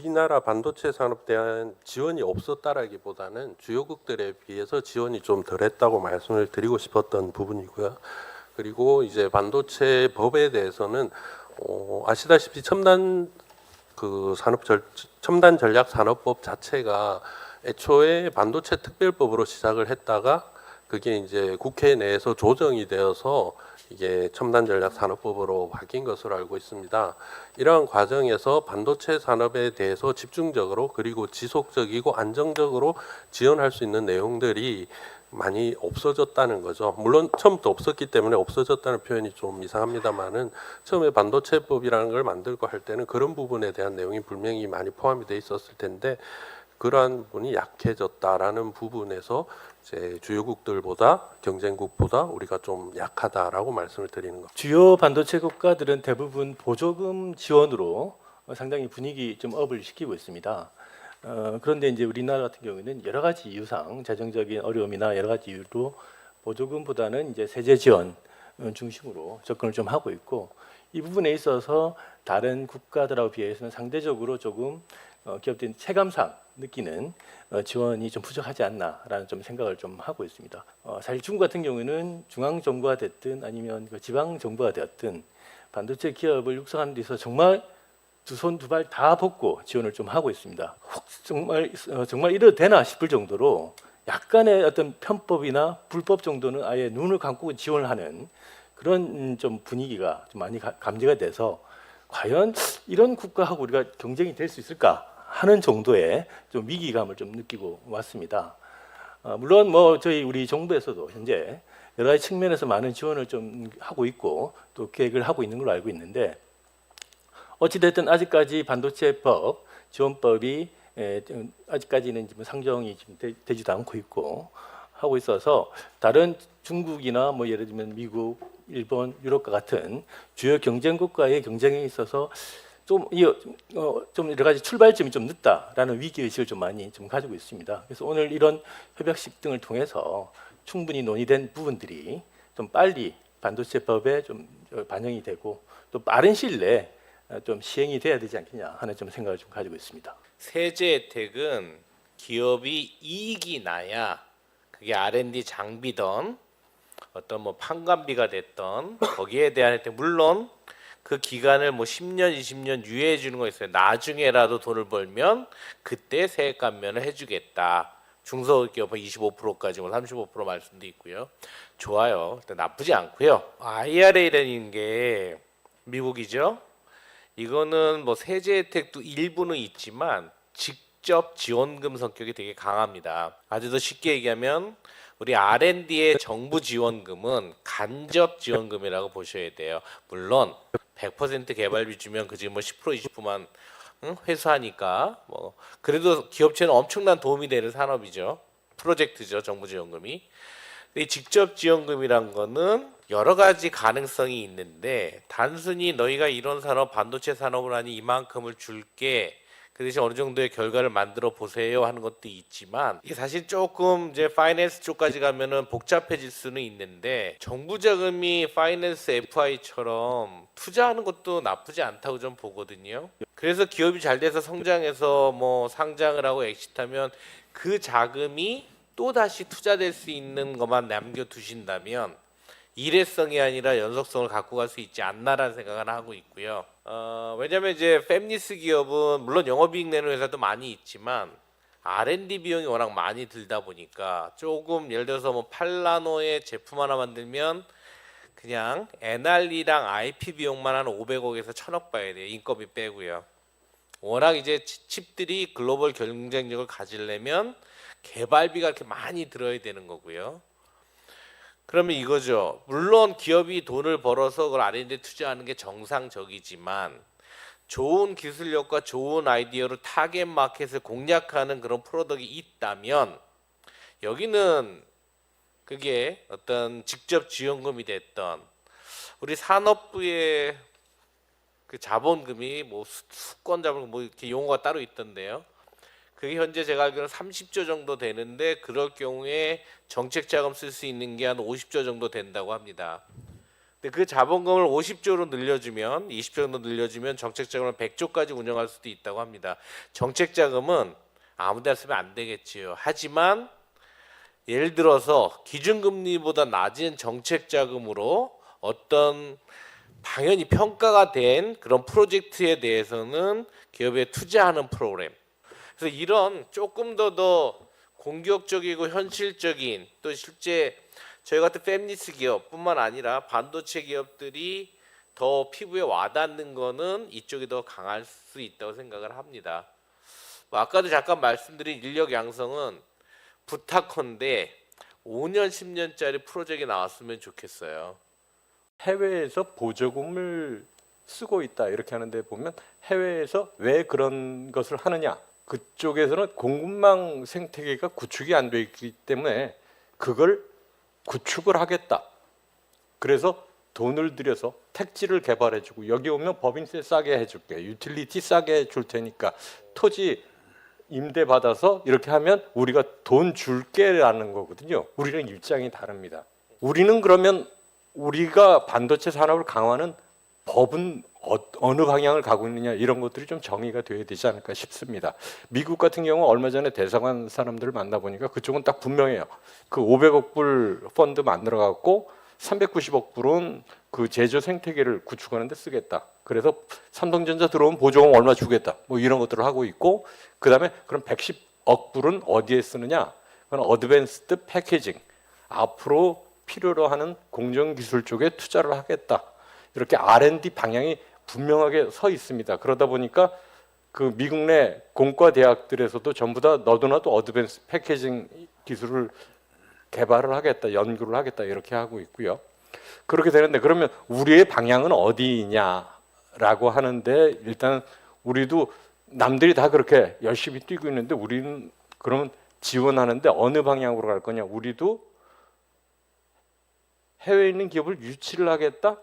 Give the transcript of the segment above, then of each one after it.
우리나라 반도체 산업에 대한 지원이 없었다라기보다는 주요국들에 비해서 지원이 좀 덜했다고 말씀을 드리고 싶었던 부분이고요. 그리고 이제 반도체 법에 대해서는 어, 아시다시피 첨단 그 산업 절, 첨단 전략 산업법 자체가 애초에 반도체 특별법으로 시작을 했다가 그게 이제 국회 내에서 조정이 되어서 이게 첨단 전략 산업법으로 바뀐 것으로 알고 있습니다. 이러한 과정에서 반도체 산업에 대해서 집중적으로 그리고 지속적이고 안정적으로 지원할 수 있는 내용들이 많이 없어졌다는 거죠. 물론 처음부터 없었기 때문에 없어졌다는 표현이 좀 이상합니다만은 처음에 반도체법이라는 걸 만들고 할 때는 그런 부분에 대한 내용이 분명히 많이 포함이 돼 있었을 텐데 그러한 부분이 약해졌다라는 부분에서 이제 주요국들보다 경쟁국보다 우리가 좀 약하다라고 말씀을 드리는 것. 주요 반도체 국가들은 대부분 보조금 지원으로 어, 상당히 분위기 좀 업을 시키고 있습니다. 어, 그런데 이제 우리나라 같은 경우에는 여러 가지 이유상 재정적인 어려움이나 여러 가지 이유로 보조금보다는 이제 세제 지원 어, 중심으로 접근을 좀 하고 있고 이 부분에 있어서 다른 국가들하고 비해서는 상대적으로 조금 어, 기업들이 체감상 느끼는 어, 지원이 좀 부족하지 않나라는 좀 생각을 좀 하고 있습니다. 어, 사실 중국 같은 경우에는 중앙 정부가 됐든 아니면 그 지방 정부가 되었든 반도체 기업을 육성하는 데 있어서 정말 두 손 두 발 다 벗고 지원을 좀 하고 있습니다. 혹 정말 어, 정말 이래도 되나 싶을 정도로 약간의 어떤 편법이나 불법 정도는 아예 눈을 감고 지원을 하는 그런 음, 좀 분위기가 좀 많이 가- 감지가 돼서 과연 이런 국가하고 우리가 경쟁이 될 수 있을까 하는 정도의 좀 위기감을 좀 느끼고 왔습니다. 어, 물론 뭐 저희 우리 정부에서도 현재 여러 가지 측면에서 많은 지원을 좀 하고 있고 또 계획을 하고 있는 걸로 알고 있는데 어찌됐든 아직까지 반도체법 지원법이 에, 좀 아직까지는 지금 상정이 지금 되, 되지도 않고 있고 하고 있어서 다른 중국이나 뭐 예를 들면 미국, 일본, 유럽과 같은 주요 경쟁 국가의 경쟁에 있어서 좀, 이, 어, 좀 여러 가지 출발점이 좀 늦다라는 위기 의식을 좀 많이 좀 가지고 있습니다. 그래서 오늘 이런 협약식 등을 통해서 충분히 논의된 부분들이 좀 빨리 반도체법에 좀 반영이 되고 또 빠른 시일 내에 어, 좀 시행이 돼야 되지 않겠냐 하는 좀 생각을 좀 가지고 있습니다. 세제 혜택은 기업이 이익이 나야 그게 R&D 장비던 어떤 뭐 판관비가 됐던 거기에 대한 혜택 물론 그 기간을 뭐 10년, 20년 유예해 주는 거 있어요. 나중에라도 돈을 벌면 그때 세액 감면을 해 주겠다. 중소기업은 25%까지 뭐 35% 말씀도 있고요. 좋아요. 나쁘지 않고요. IRA라는 게 미국이죠. 이거는 뭐 세제 혜택도 일부는 있지만 직접 지원금 성격이 되게 강합니다. 아주 더 쉽게 얘기하면 우리 R&D의 정부 지원금은 간접 지원금이라고 보셔야 돼요. 물론 100% 개발비 주면 그지 뭐 10% 20%만 응? 회수하니까 뭐 그래도 기업체는 엄청난 도움이 되는 산업이죠. 프로젝트죠. 정부 지원금이. 근데 이 직접 지원금이란 거는 여러 가지 가능성이 있는데 단순히 너희가 이런 산업 반도체 산업을 하니 이만큼을 줄게 그 대신 어느 정도의 결과를 만들어 보세요 하는 것도 있지만 이게 사실 조금 이제 파이낸스 쪽까지 가면은 복잡해질 수는 있는데 정부 자금이 파이낸스 FI처럼 투자하는 것도 나쁘지 않다고 좀 보거든요. 그래서 기업이 잘 돼서 성장해서 뭐 상장을 하고 엑시트하면 그 자금이 또 다시 투자될 수 있는 것만 남겨 두신다면 일회성이 아니라 연속성을 갖고 갈 수 있지 않나라는 생각을 하고 있고요. 어, 왜냐하면 이제 팹리스 기업은 물론 영업이익 내는 회사도 많이 있지만 R&D 비용이 워낙 많이 들다 보니까 조금 예를 들어서 뭐 8나노의 제품 하나 만들면 그냥 NRE랑 IP 비용만 한 500억에서 1000억 봐야 돼요. 인건비 빼고요. 워낙 이제 치- 칩들이 글로벌 경쟁력을 가지려면 개발비가 이렇게 많이 들어야 되는 거고요. 그러면 이거죠. 물론 기업이 돈을 벌어서 그걸 R&D 투자하는 게 정상적이지만 좋은 기술력과 좋은 아이디어로 타겟 마켓을 공략하는 그런 프로덕이 있다면 여기는 그게 어떤 직접 지원금이 됐던 우리 산업부의 그 자본금이 뭐 수- 수권 자본금 뭐 이렇게 용어가 따로 있던데요. 그게 현재 제가 알기로는 30조 정도 되는데 그럴 경우에 정책 자금 쓸 수 있는 게 한 50조 정도 된다고 합니다. 근데 그 자본금을 50조로 늘려주면 20조 정도 늘려주면 정책 자금을 100조까지 운영할 수도 있다고 합니다. 정책 자금은 아무 데나 쓰면 안 되겠지요. 하지만 예를 들어서 기준금리보다 낮은 정책 자금으로 어떤 당연히 평가가 된 그런 프로젝트에 대해서는 기업에 투자하는 프로그램. 그래서 이런 조금 더 더 공격적이고 현실적인 또 실제 저희 같은 팹리스 기업뿐만 아니라 반도체 기업들이 더 피부에 와닿는 거는 이쪽이 더 강할 수 있다고 생각을 합니다. 뭐 아까도 잠깐 말씀드린 인력 양성은 부탁컨대 5년 10년짜리 프로젝트 나왔으면 좋겠어요. 해외에서 보조금을 쓰고 있다 이렇게 하는데 보면 해외에서 왜 그런 것을 하느냐 그쪽에서는 공급망 생태계가 구축이 안 돼 있기 때문에 그걸 구축을 하겠다 그래서 돈을 들여서 택지를 개발해주고 여기 오면 법인세 싸게 해줄게 유틸리티 싸게 해줄 테니까 토지 임대 받아서 이렇게 하면 우리가 돈 줄게라는 거거든요. 우리랑 입장이 다릅니다. 우리는 그러면 우리가 반도체 산업을 강화하는 법은 어, 느 방향을 가고 있느냐 이런 것들이 좀 정의가 돼야 되지 않을까 싶습니다. 미국 같은 경우 얼마 전에 대사관 사람들을 만나 보니까 그쪽은 딱 분명해요. 그 500억 불 펀드 만들어 갖고 390억 불은 그 제조 생태계를 구축하는 데 쓰겠다. 그래서 삼성전자 들어오면 보조금 얼마 주겠다. 뭐 이런 것들을 하고 있고 그다음에 그럼 110억 불은 어디에 쓰느냐? 그건 어드밴스드 패키징. 앞으로 필요로 하는 공정 기술 쪽에 투자를 하겠다. 이렇게 R&D 방향이 분명하게 서 있습니다. 그러다 보니까 그 미국 내 공과 대학들에서도 전부 다 너도나도 어드밴스 패키징 기술을 개발을 하겠다, 연구를 하겠다 이렇게 하고 있고요. 그렇게 되는데 그러면 우리의 방향은 어디냐라고 하는데 일단 우리도 남들이 다 그렇게 열심히 뛰고 있는데 우리는 그러면 지원하는데 어느 방향으로 갈 거냐? 우리도 해외에 있는 기업을 유치를 하겠다.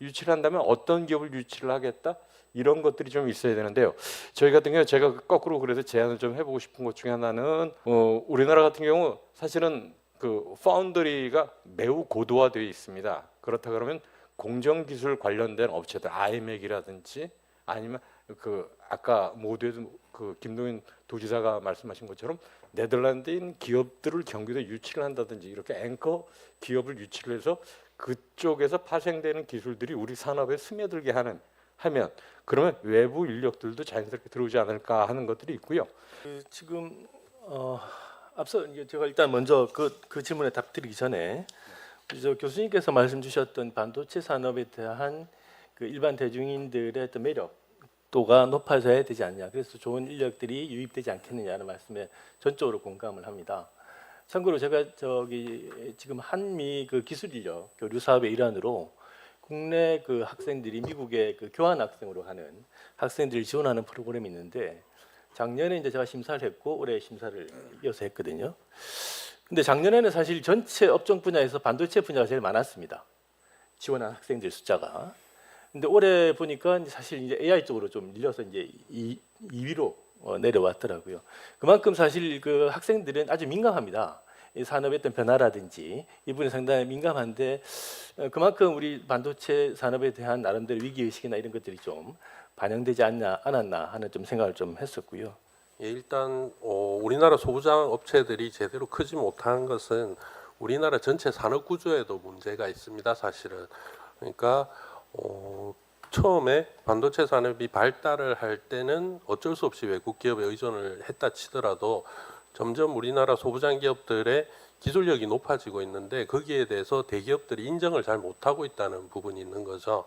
유치를 한다면 어떤 기업을 유치를 하겠다. 이런 것들이 좀 있어야 되는데요. 저희 같은 경우 제가 거꾸로 그래서 제안을 좀 해보고 싶은 것 중에 하나는 어, 우리나라 같은 경우 사실은 그 파운드리가 매우 고도화되어 있습니다. 그렇다 그러면 공정 기술 관련된 업체들 아이맥이라든지 아니면 그 아까 모두에도 그 김동인 도지사가 말씀하신 것처럼 네덜란드인 기업들을 경기도에 유치를 한다든지 이렇게 앵커 기업을 유치를 해서 그쪽에서 파생되는 기술들이 우리 산업에 스며들게 하는 하면 그러면 외부 인력들도 자연스럽게 들어오지 않을까 하는 것들이 있고요. 그 지금 어, 앞서 제가 일단 먼저 그, 그 질문에 답드리기 전에 저 교수님께서 말씀 주셨던 반도체 산업에 대한 그 일반 대중인들의 어떤 매력도가 높아져야 되지 않냐. 그래서 좋은 인력들이 유입되지 않겠느냐는 말씀에 전적으로 공감을 합니다. 참고로 제가 저기 지금 한미 그 기술 인력 교류 사업의 일환으로 국내 그 학생들이 미국에 그 교환 학생으로 가는 학생들을 지원하는 프로그램이 있는데 작년에 이제 제가 심사를 했고 올해 심사를 이어서 했거든요. 근데 작년에는 사실 전체 업종 분야에서 반도체 분야가 제일 많았습니다. 지원한 학생들 숫자가. 근데 올해 보니까 사실 이제 AI 쪽으로 좀 밀려서 이제 2, 2위로 어, 내려왔더라고요. 그만큼 사실 그 학생들은 아주 민감합니다. 이 산업의 어떤 변화라든지 이분이 상당히 민감한데 어, 그만큼 우리 반도체 산업에 대한 나름대로 위기 의식이나 이런 것들이 좀 반영되지 않나 않았나 하는 좀 생각을 좀 했었고요. 예, 일단 어, 우리나라 소부장 업체들이 제대로 크지 못한 것은 우리나라 전체 산업 구조에도 문제가 있습니다. 사실은 그러니까 어, 처음에 반도체 산업이 발달을 할 때는 어쩔 수 없이 외국 기업에 의존을 했다 치더라도 점점 우리나라 소부장 기업들의 기술력이 높아지고 있는데 거기에 대해서 대기업들이 인정을 잘 못하고 있다는 부분이 있는 거죠.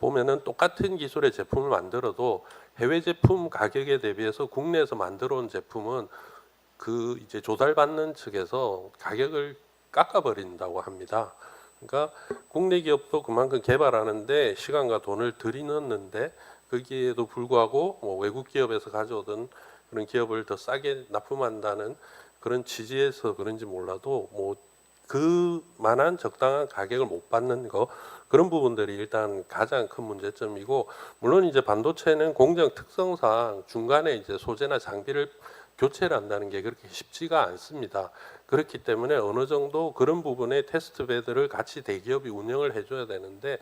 보면은 똑같은 기술의 제품을 만들어도 해외 제품 가격에 대비해서 국내에서 만들어 온 제품은 그 이제 조달받는 측에서 가격을 깎아버린다고 합니다. 그러니까 국내 기업도 그만큼 개발하는데 시간과 돈을 들이넣는데 거기에도 불구하고 뭐 외국 기업에서 가져오던 그런 기업을 더 싸게 납품한다는 그런 취지에서 그런지 몰라도 뭐 그만한 적당한 가격을 못 받는 거 그런 부분들이 일단 가장 큰 문제점이고 물론 이제 반도체는 공정 특성상 중간에 이제 소재나 장비를 교체를 한다는 게 그렇게 쉽지가 않습니다. 그렇기 때문에 어느 정도 그런 부분에 테스트 베드를 같이 대기업이 운영을 해줘야 되는데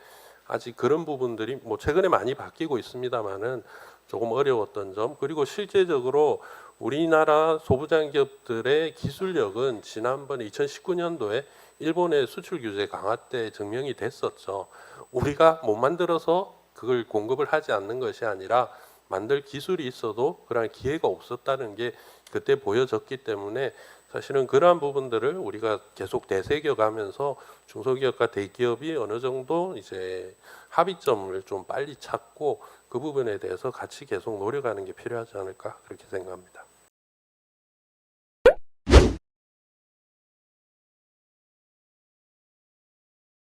아직 그런 부분들이 뭐 최근에 많이 바뀌고 있습니다만은 조금 어려웠던 점 그리고 실제적으로 우리나라 소부장 기업들의 기술력은 지난번 2019년도에 일본의 수출 규제 강화 때 증명이 됐었죠. 우리가 못 만들어서 그걸 공급을 하지 않는 것이 아니라 만들 기술이 있어도 그런 기회가 없었다는 게 그때 보여졌기 때문에 사실은 그러한 부분들을 우리가 계속 되새겨 가면서 중소기업과 대기업이 어느 정도 이제 합의점을 좀 빨리 찾고 그 부분에 대해서 같이 계속 노력하는 게 필요하지 않을까 그렇게 생각합니다.